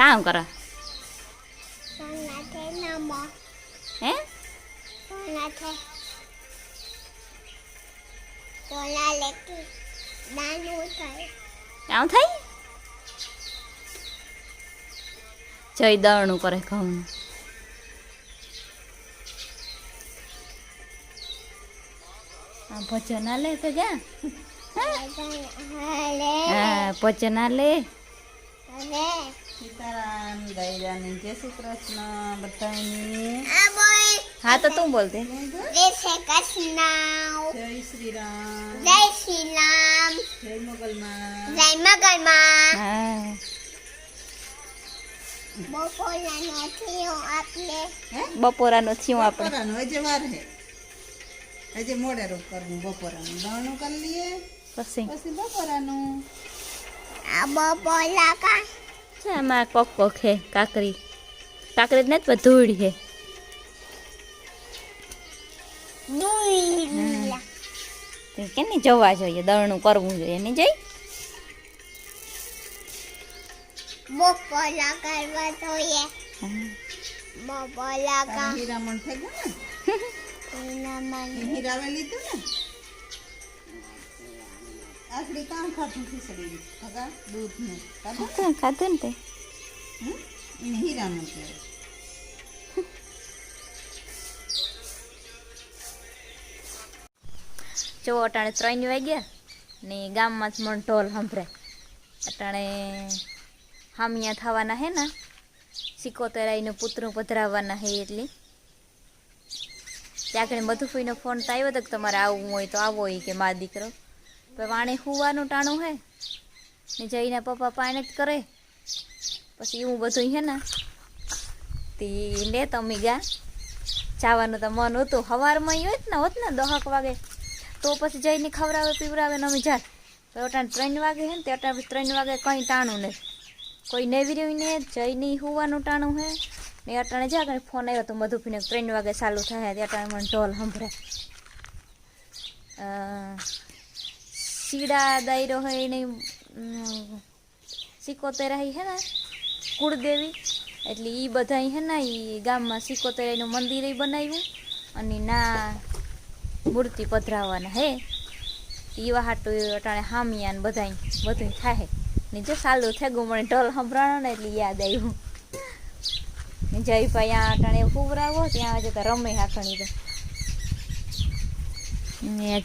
કામ કરો? હે? આમ થાય? જય દળનું કરે ઘઉં. આ ભજન આ લે તો જા હલે હા ભજન આ લે. હલે સીતારામ દયાની જય શ્રી કૃષ્ણ બધાની હા તો તું બોલતે જય શ્રી કૃષ્ણ. જય શ્રી રામ. જય શ્રી રામ. જય મગલમાં. જય મગલમાં. બપોરાનો થયો આપણે. બપોરાનું થયું આપણે. બપોરાનું હજે વાર હે. હજે મોડે રોગ કરવું બપોરાનું. દાણું કરી લઈએ. પછી. પછી બપોરાનું. આ બપોરા કા છે આમાં કોક કોક છે કાકરી. કાકરી જ નથી ધૂળ છે. કેની જવા જોઈએ દળનું કરવું જોઈએ એની જઈ? બપોરા કરવા જોઈએ. બપોરા કા હીરામણ થઈ ગયો ને? હીરાવે લીધું ને? આખડી કામ ખાતું ખીચડી ભગા દૂધનું. ખાધું ખાધું ખાધું ને તે? હમ? હીરામણ કહેવાય જો અટાણે ત્રણ વાગ્યા ને ગામમાં જ મને ઢોલ સંભળે. અટાણે હામિયા થવાના હે ને સિકોતેર આવીને પુતરું પધરાવવાના હે એટલી. ત્યાં આગળ મધુફીનો ફોન તો આવ્યો હતો કે તમારે આવવું હોય તો આવો હોય કે મા દીકરો. વાણે હુવાનું ટાણું હે. ને જઈને પપ્પા પાણી જ કરે. પછી એવું બધું હે ને, તે ને તમે ગયા. જવાનું તો મન હતું. સવારમાં હોય ને, હોત ને દહક વાગે. તો પછી જઈને ખવડાવે, પીવડાવે ને અમે જાત. તો ત્રણ વાગે હે ને, તે અટાણે ત્રણ વાગે કંઈ ટાણું નહીં. કોઈ નેવી ને જઈને હુવાનું ટાણું હે. ને અટાણે જા કંઈ ફોન આવ્યો તો મધુપીને ત્રણ વાગે ચાલુ થાય. તે અટાણે મને ઢોલ સંભળાય. સીડા દાયરો હોય એને સિકોતેર હે ને કુળદેવી એટલે એ બધા હે ને એ ગામમાં સિકોતેરાઈનું મંદિર એ બનાવ્યું અને ના મૂર્તિ પધરાવવાના હે એવા હાટું અટાણે હામિયા ને બધા બધું થાય ને જો સાલું થઈ ગયું મને ઢોલ સંભળાણો ને એટલે યાદ આવ્યું ને જયભાઈ આ અટાણે ફૂવરાવો ત્યાં જતા રમે હાથણી તો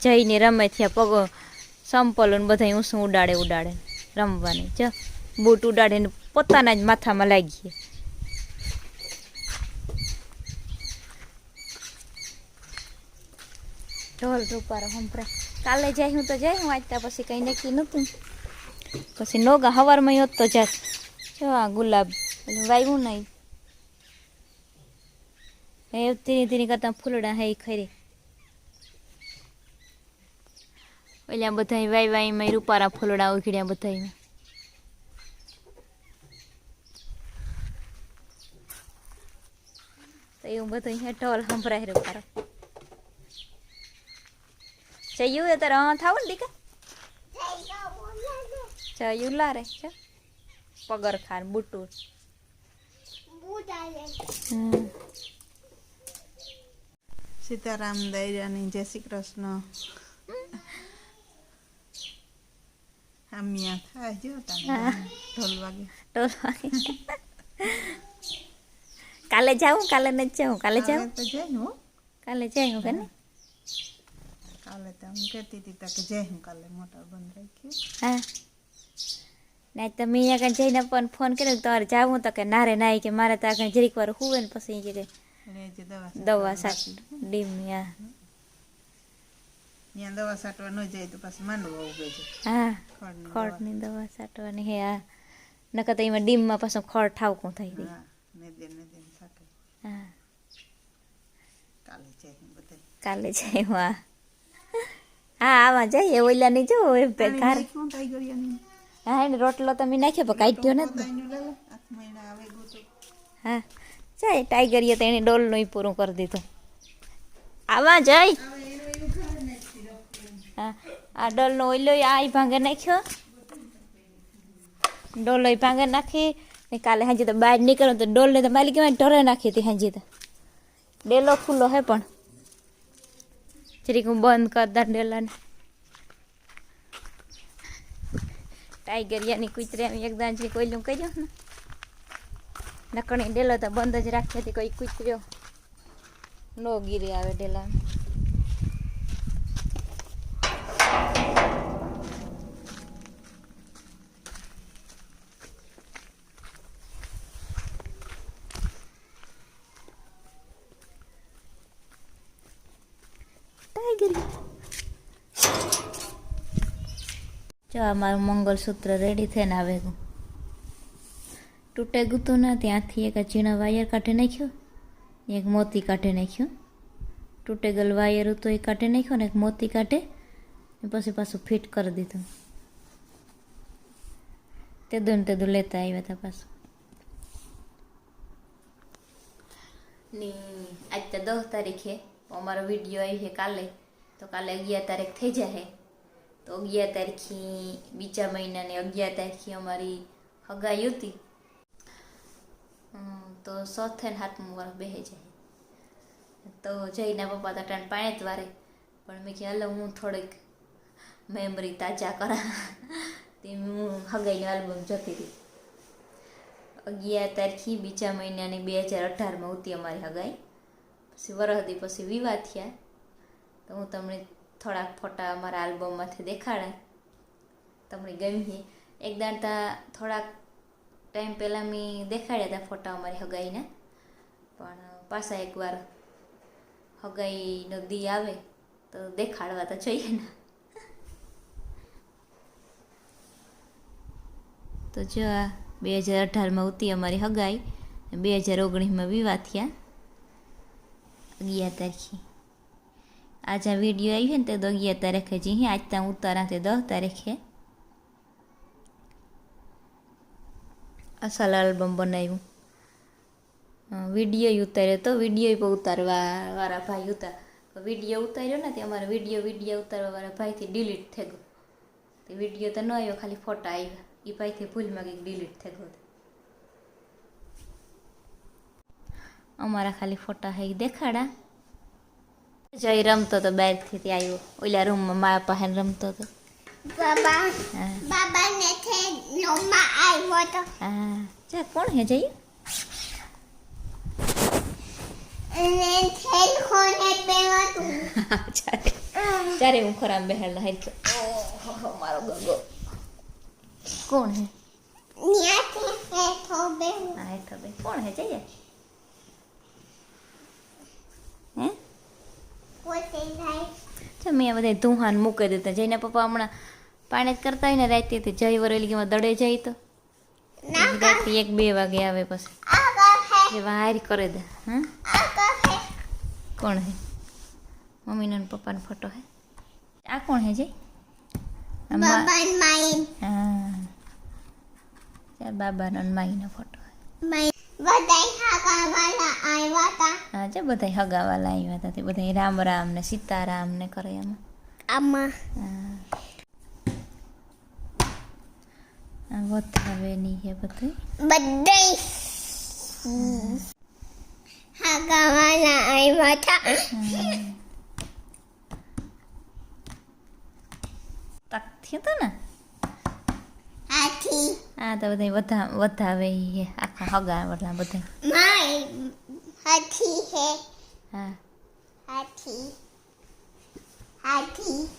જઈને રમે થયા પગો સંપલો ને બધા ઊંસું ઉડાડે ઉડાડે, રમવાની. જો, બૂટ ઉડાડે ને પોતાના જ માથામાં લાગીએ. ઢોલ રૂપારો સંભળાય કાલે જાય હું તો જાય, હું વાંચતા પછી કંઈ નક્કી નહોતું. પછી નોગા હવારમાં હોત તો જાત જો આ ગુલાબ પેલું વાવ્યું નહીં. એ ધીરે ધીરે કરતા ફૂલડા હે ઈ ખરી. ઓલા બધા વાય વાઈમાં રૂપારા ફોલડા ઉઘડ્યા બધા તો એવું બધું અહીંયા ઢોલ સંભળાય રૂપારા જયું એ તારે, હા, થાવ ને દીકા. જયું લારે છે પગર ખાન હમ. સીતારામ દયાની જય શ્રી કૃષ્ણ. હામિયા થાય જો તારે ઢોલ વાગે ઢોલ વાગે. કાલે જાઉં કાલે નથી જાઉં કાલે જાઉં કાલે તો જય હું કાલે જાય કે ને કાલે તો હું કહેતી હતી તો કે જય હું કાલે મોટર બંધ રાખ્યું હા ના તમે અહીંયા કાંઈ જઈને પણ ફોન કર્યો કે તમારે જાવું તો કે નારે નાય કે મારે તો આગળ જરીક વાર હુવે ને પછી કે અને એ જે દવા દવા છાંટવાની સાટ બાકી. ડીમ હા ત્યાં દવા છાંટવા ન જાય તો પછી માંડવા ઉગે છે. હા ખડની દવા. સાટવાની હે આ નકર તો એમાં ડીમમાં પાછું ખોળ ઠાવકું થઈ રહી હા કાલે જય બધા કાલે જાય હા. હા આવા જઈએ ઓલા ની જો એ ઘર. હા એને રોટલો તમે નાખ્યો પણ કાઢ્યો નથી. હા જાય ટાઈગરીએ તો એને ડોલનું પૂરું કરી દીધું. આવા હા આ ડોલનો ઓઈલો આ ભાંગે નાખ્યો ડોલો ભાંગે નાખી ને કાલે હાજી તો બહાર નીકળો તો ડોલને તો માલિક કહેવાય ઢોરે નાખી હતી હાજી તો ડેલો ખુલ્લો હે પણ જરીક હું બંધ કરતા ડેલાને ટાઈગરિયાની કૂતરી એકદમ જે કોઈલું કર્યો ને નકણી ડેલો તો બંધ જ રાખી હતી કોઈ કૂતર્યો નો ગીરી આવે ડેલામાં જો, આ મારું મંગલસૂત્ર રેડી થઈને આવે ગયું તૂટે ગુતું ના, ત્યાંથી એક ઝીણા વાયર કાઢી નાખ્યો, એક મોતી કાઢી નાખ્યો. તૂટે ગયેલ વાયર હતો એ કાઢી નાખ્યો ને એક મોતી કાઢે પછી પાછું ફિટ કરી દીધું. તે દોન તે દુ લેતા આવ્યા હતા પાછું. ને આજ તો દસ તારીખે અમારો વીડિયો આવી છે કાલે. તો કાલે અગિયાર તારીખ થઈ જાય તો અગિયાર તારીખી બીજા મહિનાની અગિયાર તારીખે અમારી હગાઈ હતી. તો સોથે ને હાથમું વર્ષ બેહે જાય તો જઈના પપ્પા તો ટાણ પાણી જ વારે. પણ મેં કહ્યું હલો, હું થોડીક મેમરી તાજા કરા. તે હું હગાઈની આલ્બમ જતી રહી. અગિયાર તારીખી બીજા મહિનાની બે હજાર અઢારમાં હતી અમારી હગાઈ. પછી વરહદી પછી વિવાહ થયા. તો હું તમને થોડાક ફોટા અમારા આલ્બમમાંથી દેખાડા. તમને ગમી એક દાંતા થોડાક ટાઈમ પહેલાં મેં દેખાડ્યા હતા ફોટા અમારી હગાઈના. પણ પાછા એકવાર હગાઈનો દી આવે તો દેખાડવા તો જોઈએ ને. તો જો આ બે હજાર અઢારમાં ઉતી અમારી હગાઈ. બે હજાર ઓગણીસમાં વિવાહ થયા. અગિયાર તારીખે. આજ આ વીડિયો આવી છે ને તે તો અગિયાર તારીખે જી આજ ત્યાં ઉતારા તે દસ તારીખે અસલ આલ્બમ બનાવ્યું. વીડિયો ઉતાર્યો તો. વીડિયો પણ ઉતારવા વાળા ભાઈ ઉતાર વીડિયો ઉતાર્યો ને તે અમારો વીડિયો વીડિયો ઉતારવા વાળા ભાઈથી ડિલીટ થઈ ગયો. તે વીડિયો તો ન આવ્યો ખાલી ફોટા આવ્યા એ ભાઈથી ભૂલમાં કંઈક ડિલીટ થઈ ગયો અમારા ખાલી ફોટા હે દેખાડા. જઈ રમતો તો બહારથી ત્યાં આવ્યો ઓલા રૂમમાં મારા પાસે રમતો હતો બાબા હા બાબા ને થેલોમાં આવ્યો તો હા જા કોણ હે જઈ અને થેલ કોને પહેરતું ચારે ચારે હું ખરાબ બેહેલા હારી ઓહો મારો ગગો કોણ હે ન્યાથી હેઠો બેહું હા હે ખબર કોણ હે જઈએ હે પોતે જાય છે મેં બધા ધુહાન મૂકી દેતા જઈને પપ્પા હમણાં પાણી જ કરતા હોય ને રાતે તે જઈ વરેલીમાં દડે જાય તો. રાતે એક બે વાગે આવે પછી. એ વાર કરે દે. હા. કોણ હે? મમ્મીનો ને પપ્પાનો ફોટો હે? આ કોણ હે જય હા. બાબાનો ને માઈનો ફોટો હે. હા જે બધા હગાવાલા આવ્યા હતા તે બધા રામ રામ ને સીતારામ ને કરે એમાં. આમાં. વધાવે નહીં હે બધું બધે હાકા વાળા આવ્યા હતા તક થયું ને? હાથી આ તો બધા વધા વધાવે ઈ હે. આખા હગા વડલા બધા માય હાથી હે. હા. હાથી. હાથી.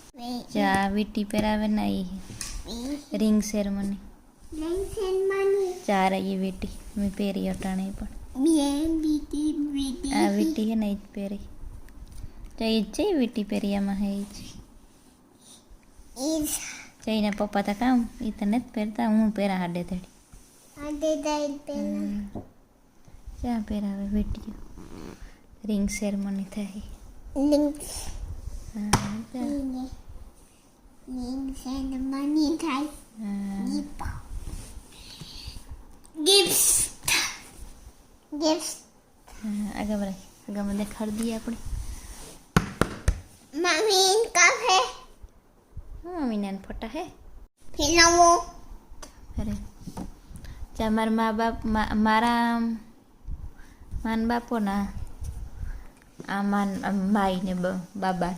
જા વીટી પહેરાવે ના ઈ રિંગ સેરેમની. રિંગ માની ચાર એ વીટી. મેં પહેરી અટાણે પણ. બે બીટી આ વીટી હે ને જ પહેરી. તો જ વીટી પહેરી એમાં હે જઈને પપ્પા તો કામ એ તને જ પહેરતા હું પહેરા હાડે તેડી ક્યાં પહેરાવે વીટીઓ રિંગ સેરેમની થાય લિંક્સ હા જા. માની થાય ગિફ્ટ ગિફ્ટ આગળ આગળ દેખાડી દઈએ આપણે મમ્મી કાફે હા મીનાન ફોટા હે ફિલ્મો અરે જ્યાં મારા મા બાપ મારા માન બાપોના આ માન માઈ ને બાબા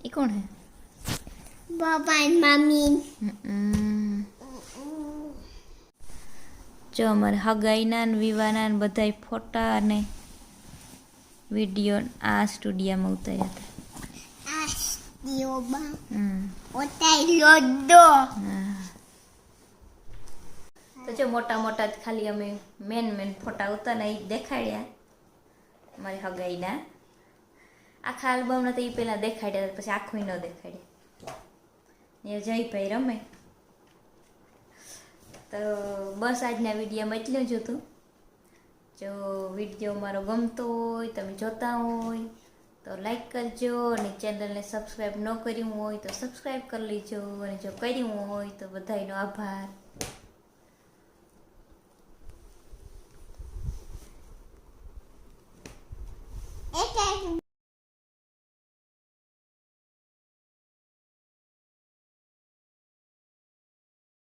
એ કોણ હે પપ્પા મમ્મી હમ. જો અમારે હગાઈના ને વિવાના ને બધાય ફોટા અને વીડિયો આ સ્ટુડિયોમાં ઉતાર્યા હતા. તો જો મોટા મોટા જ ખાલી અમે મેન મેન ફોટા ઉતારના એ દેખાડ્યા. અમારી હગાઈના. આખા આલ્બમના તો એ પહેલાં દેખાડ્યા પછી આખું ન દેખાડ્યા. ને જયભાઈ રમે. તો બસ આજના વિડીયોમાં એટલું જ હતું. જો વીડિયો મારો ગમતો હોય, તમે જોતા હોય, તો લાઈક કરજો અને ચેનલને સબસ્ક્રાઈબ ન કર્યું હોય તો સબસ્ક્રાઈબ કરી લેજો. અને જો કર્યું હોય તો બધાયનો આભાર.